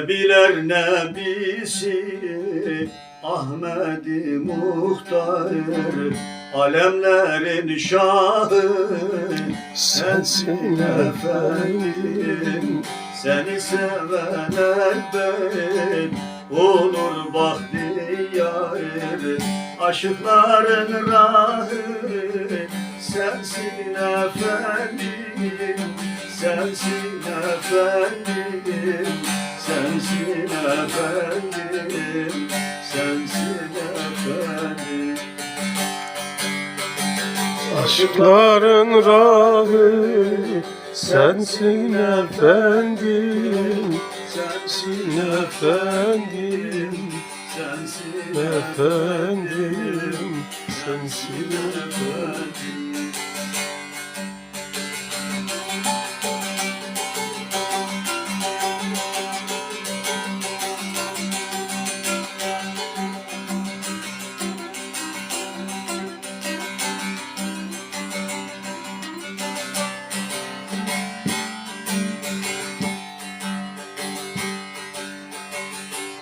Nebiler nebisi Ahmedi Muhtar Alemlerin şahı. Sensin efendim Seni seven elbet. Olur bahtiyar Aşıkların rahı. Sensin efendim Sensin efendim Sensin efendim Sensin efendim. Aşkların rahı Sensin efendim Sensin efendim Sensin efendim Sensin efendim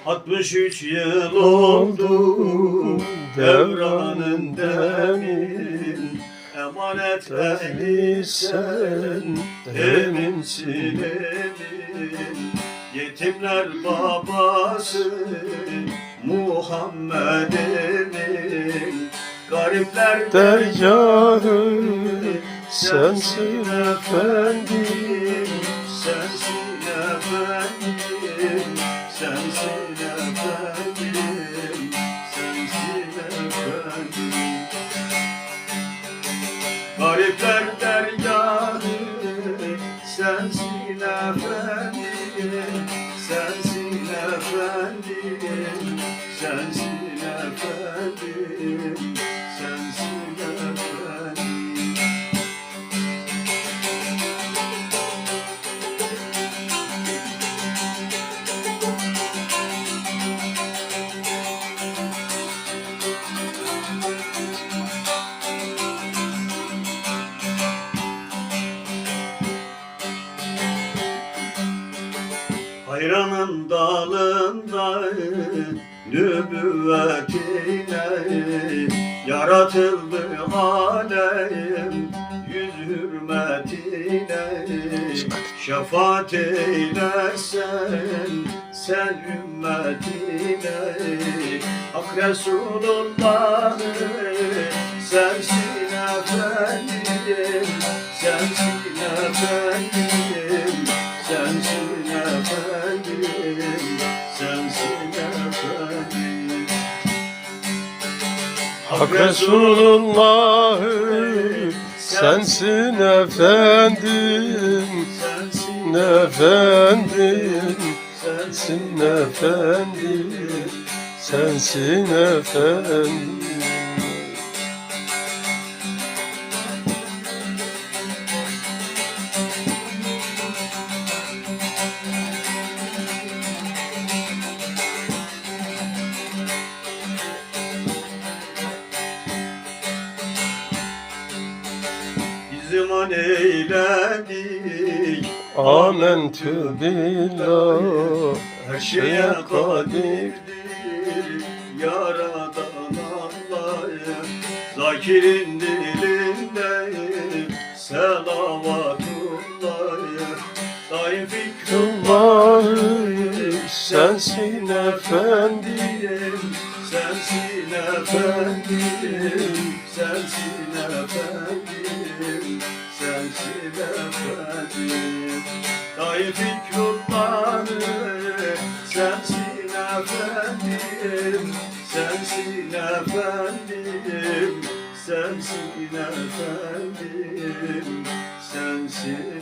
Altmış üç yıl oldu devranın demin Emanet ehli sen eminsin emin Yetimler babası Muhammed emin Garipler Dergahı Sensin efendim Sensin Şefaat eylersen sen ümmetine Hak Resulullah sensin efendim Sensin efendim Sensin efendim Sensin efendim. Hak Resulullah Sensin efendim Sensin efendim Sensin efendim Sensin efendim Amentü billah Her şeye kadirdir Yaradan Allah'ım. Zakirin dilinde Selavatullah Daim fikrullah'ım Allah'ı sensin efendim Sensin efendim efendim Daim fikrullah'ım Sensin efendim Sensin efendim Sensin efendim Sensin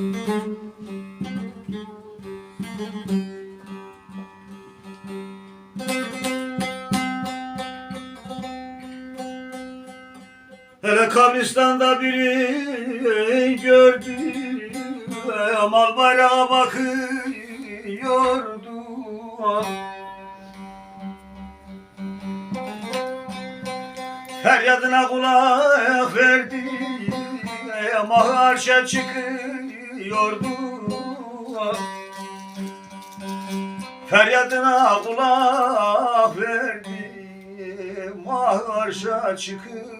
Hele kabristanda biri gördü Amal bayrağa bakıyordu. Feryadına kulak verdi Ama arşa çıkıyordu Feryadına kulak verdi Maharşa çıkıyor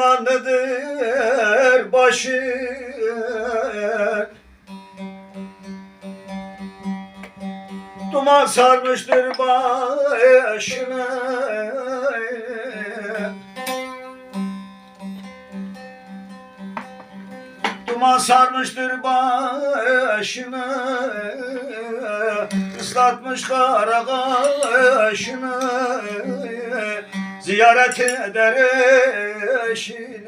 daim dumanlıdır başı. Duman sarmıştır başına. Duman sarmıştır başına. Islatmış kara kaşını Ziyaret eder eşini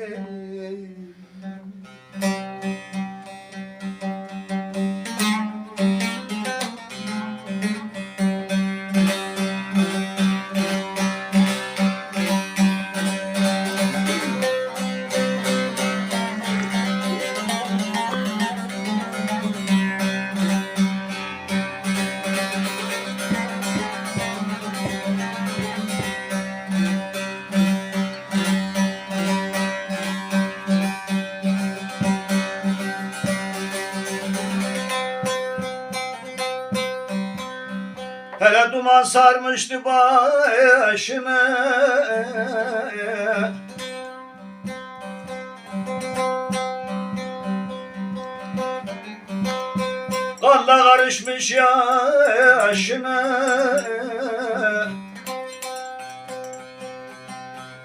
duman sarmıştı başını Kanla karışmış yaşına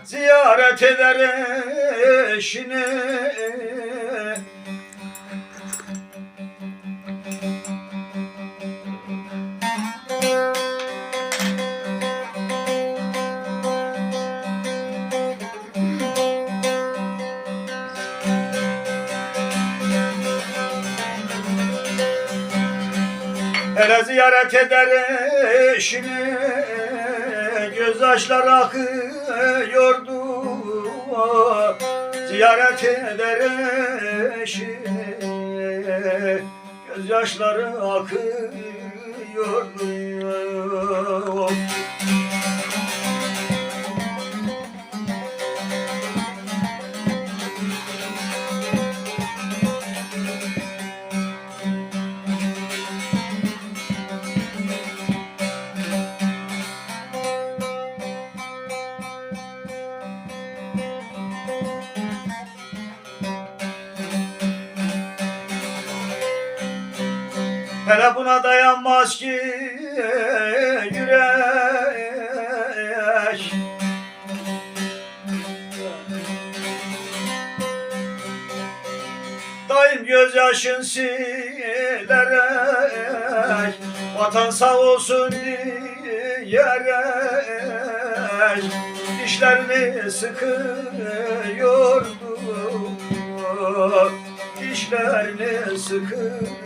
Ziyaret eder eşini Hele ziyaret eder eşini Gözyaşlar akıyordu. Ziyaret eder eşini Gözyaşları akıyordu Hele buna dayanmaz ki yürek Daim gözyaşın silerek Vatan sağ olsun diyerek Dişlerini sıkıyordu Dişlerini sıkıyordu.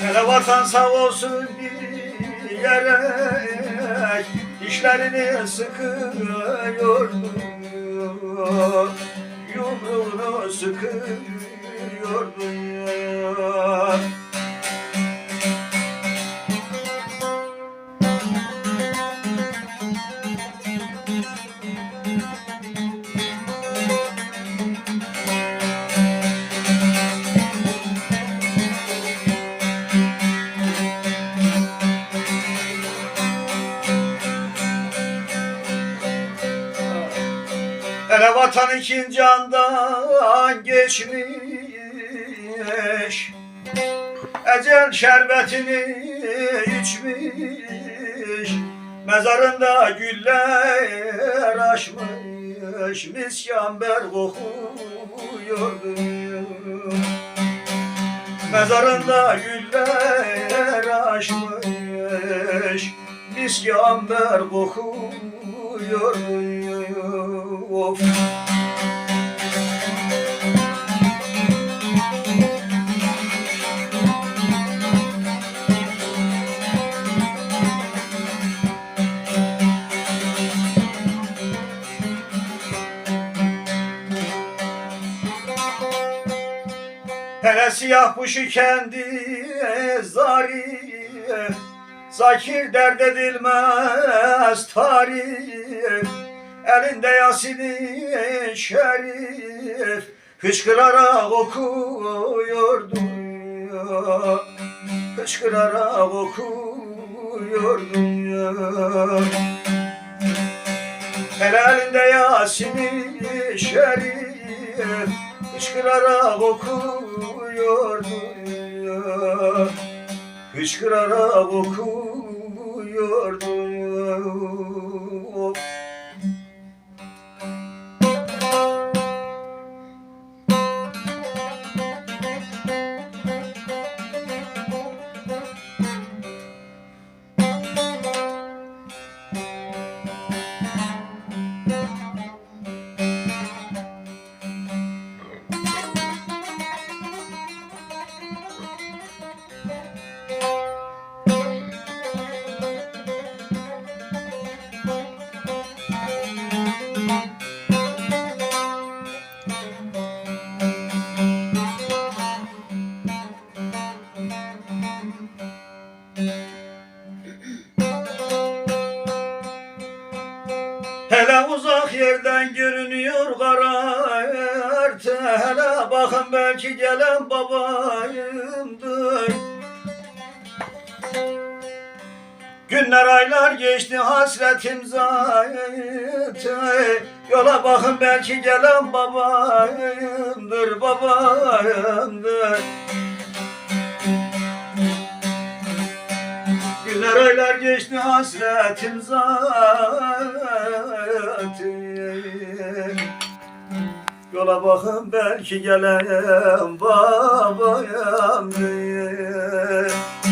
Hele vatan sağ olsun diyerek Dişlerini sıkıyordu Yumruğunu sıkıyordu Hele vatan ikinci andan geçmiş Ecel şerbetini içmiş Mezarında güller açmış Miskamber kokuyordu Mezarında güller açmış Miskamber kokuyordu Of Hele siyah kuşu kendi zarif Zakir dert edilmez tarif Elinde Yasin-i Şerif Hıçkırarak okuyordu. Hıçkırarak okuyordu. Hele elinde Yasin-i Şerif Hıçkırarak okuyordu Hıçkırarak okuyordu Hele yerden görünüyor karartı Hele bakın belki gelen babayımdır. Günler aylar geçti hasretim zaten Yola bakın belki gelen babayımdır babayımdır Günler aylar geçti hasretim zaten. Yola bakın belki gelen babayımdır Hele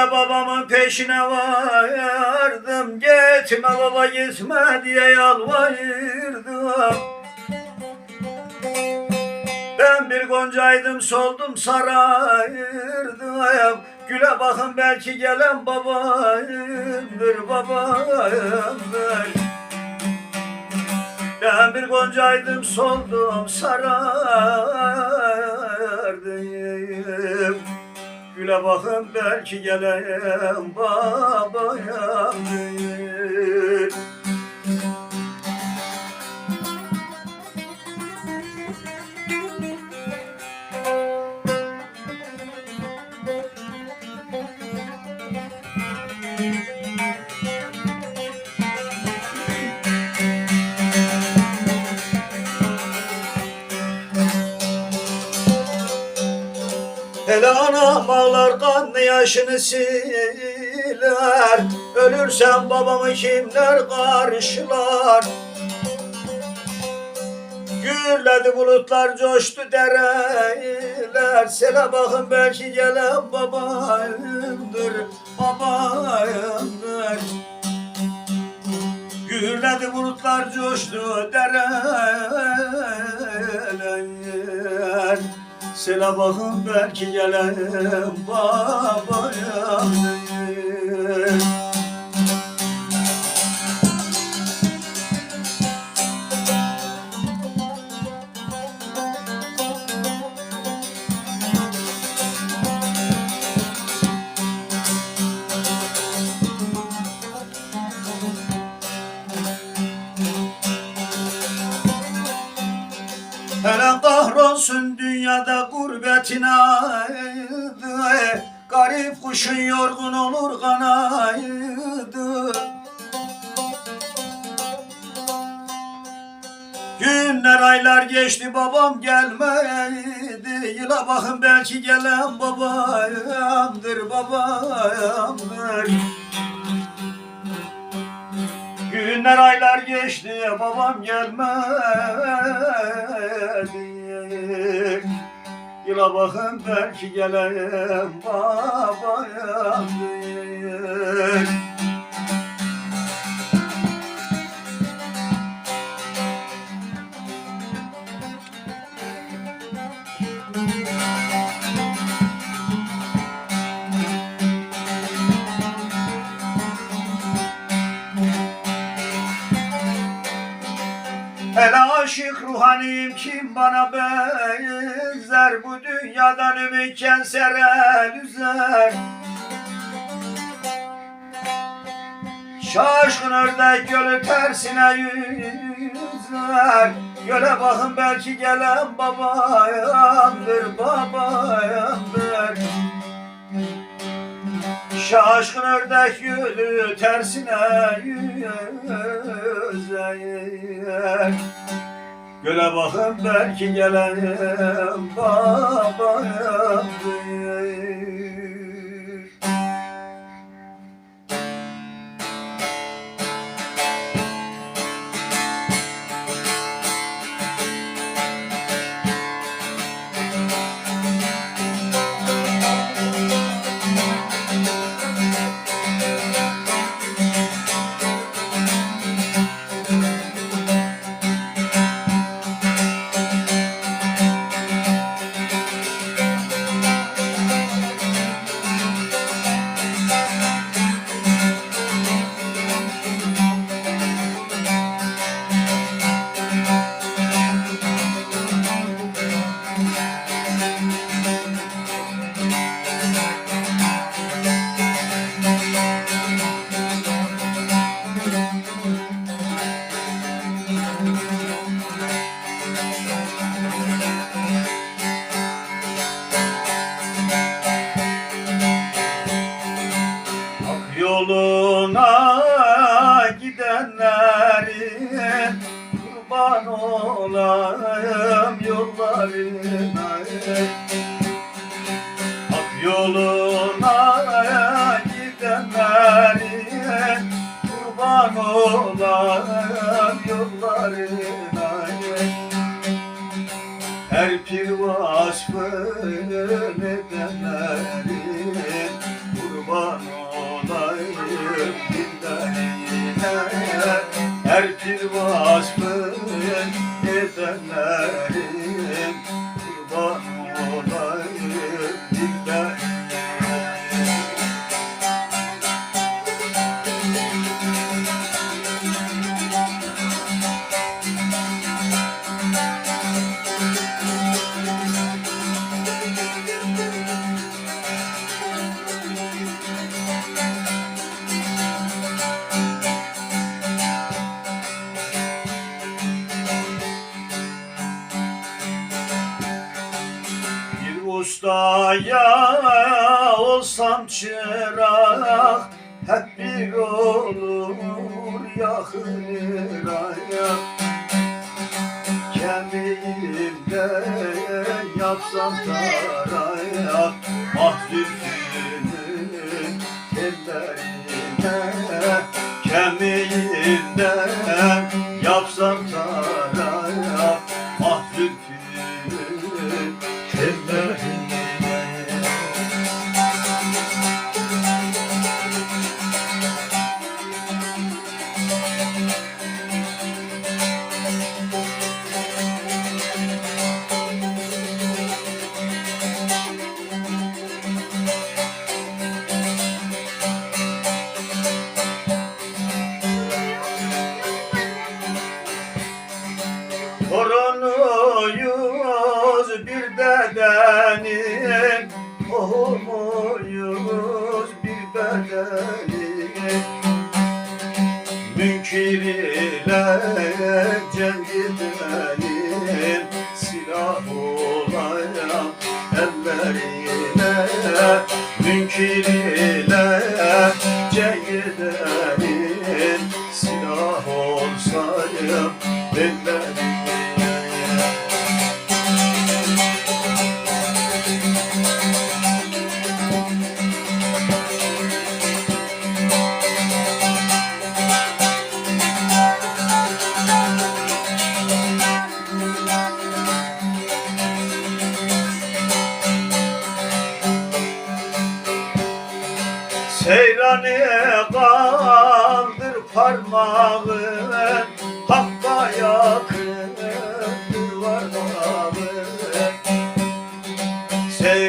gidince babamın peşine vardım. Gitme baba gitme diye yalvardım Ben bir goncaydım soldum sarayırdım. Güle bakın belki gelen babayımdır babayımdır. Ben bir goncaydım soldum sarardım Güle bakın belki gelen babayamdır Hele anam ağlar kanlı yaşını siler. Ölürsem babamı kimler karşılar? Gürledi bulutlar coştu dereler. Sele bakın belki gelen babayımdır Babayımdır. Gürledi bulutlar coştu dereler Sele bakın belki gelen babayımdır Hele kahrolsun dünyada gurbetine Garip kuşun yorgun olur kanaydı. Günler aylar geçti babam gelmedi. Yıla bakın belki gelen babayamdır babayamdır. Günler aylar geçti babam gelmedi Yıla bakın belki gelen babayamdır Hele aşık ruhaniyim kim bana benzer Bu dünyadan ümit kensere üzer Şaşkın ördek gölü tersine yüzer Göle bakın belki gelen babayamdır babayamdır. Şaşkın ördek yürü tersine yüzer Göle bakın belki gelen babayamdır Hak ustaya olsam çırak Hep bir olur yakınıraya Kemiğimde yapsam taraya zülfünün tellerine Kemiğinden Baby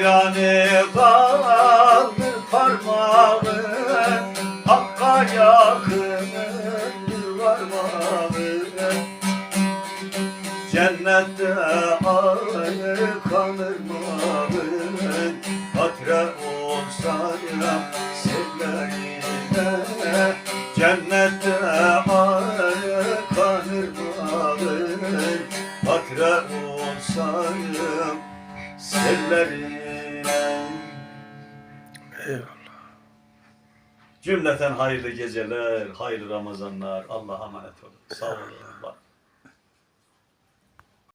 Seyrani kaldır parmağın Hakka yakındır varmağın Cennette ayrı kanır mağın Hatre olsayım sevlerine Cennette ayrı kanır mağın Hatre olsayım sevlerine Cümleten hayırlı geceler, hayırlı Ramazanlar. Allah'a emanet olun. Sağ olun.